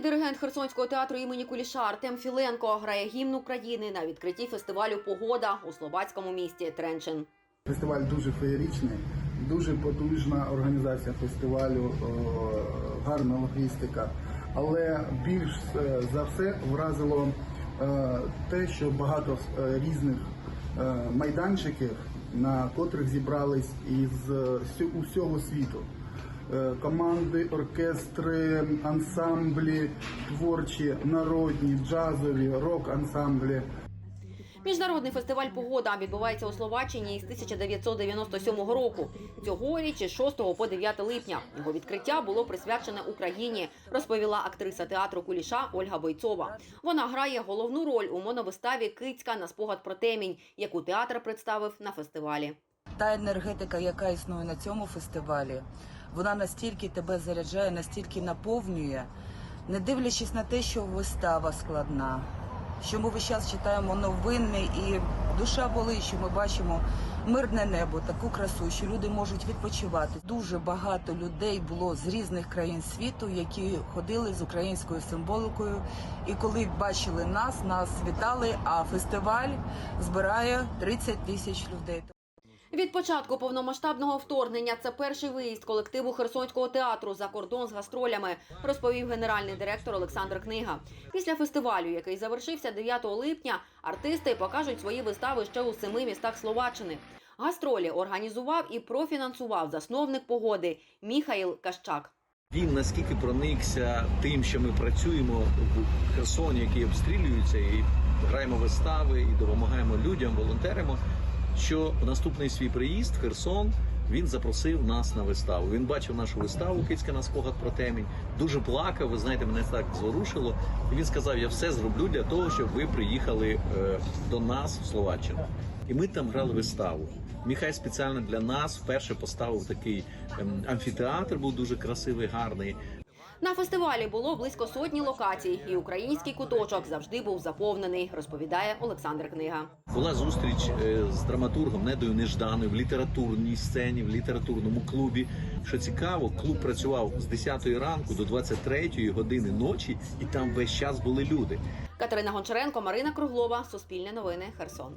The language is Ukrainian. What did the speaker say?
диригент Херсонського театру імені Куліша Артем Філенко грає гімн України на відкритті фестивалю Погода у словацькому місті Тренчин. Фестиваль дуже феєричний, дуже потужна організація фестивалю, гарна логістика. Але більш е, за все вразило е, те, що багато е, різних е, майданчиків, на котрих зібрались із е, усього світу. Е, Команди, оркестри, ансамблі, творчі, народні, джазові, рок-ансамблі. Міжнародний фестиваль Погода відбувається у Словаччині із 1997 року. Цьогоріч із 6 по 9 липня. Його відкриття було присвячене Україні, розповіла актриса театру Куліша Ольга Бойцова. Вона грає головну роль у моновиставі Кицька на спогад про темінь, яку театр представив на фестивалі. Та енергетика, яка існує на цьому фестивалі, вона настільки тебе заряджає, настільки наповнює, не дивлячись на те, що вистава складна, що ми весь час читаємо новини, і душа болить, що ми бачимо мирне небо, таку красу, що люди можуть відпочивати. Дуже багато людей було з різних країн світу, які ходили з українською символикою. І коли бачили нас, нас вітали. А фестиваль збирає 30 тисяч людей. Від початку повномасштабного вторгнення це перший виїзд колективу Херсонського театру за кордон з гастролями, розповів генеральний директор Олександр Книга. Після фестивалю, який завершився 9 липня, артисти покажуть свої вистави ще у семи містах Словаччини. Гастролі організував і профінансував засновник погоди Міхаїл Кащак. Він наскільки проникся тим, що ми працюємо в Херсоні, який обстрілюється, і граємо вистави, і допомагаємо людям, волонтеримо. Що в наступний свій приїзд Херсон він запросив нас на виставу. Він бачив нашу виставу Кицька на спогад про темінь. Дуже плакав. Ви знаєте, мене так зворушило. І він сказав: Я все зроблю для того, щоб ви приїхали е, до нас в Словаччину. І ми там грали виставу. Міхай спеціально для нас вперше поставив такий ем, амфітеатр, був дуже красивий, гарний. На фестивалі було близько сотні локацій, і український куточок завжди був заповнений, розповідає Олександр Книга. Була зустріч е, з драматургом Недою Нежданою в літературній сцені, в літературному клубі. Що цікаво, клуб працював з 10 ранку до 23 години ночі, і там весь час були люди. Катерина Гончаренко, Марина Круглова, Суспільне новини, Херсон.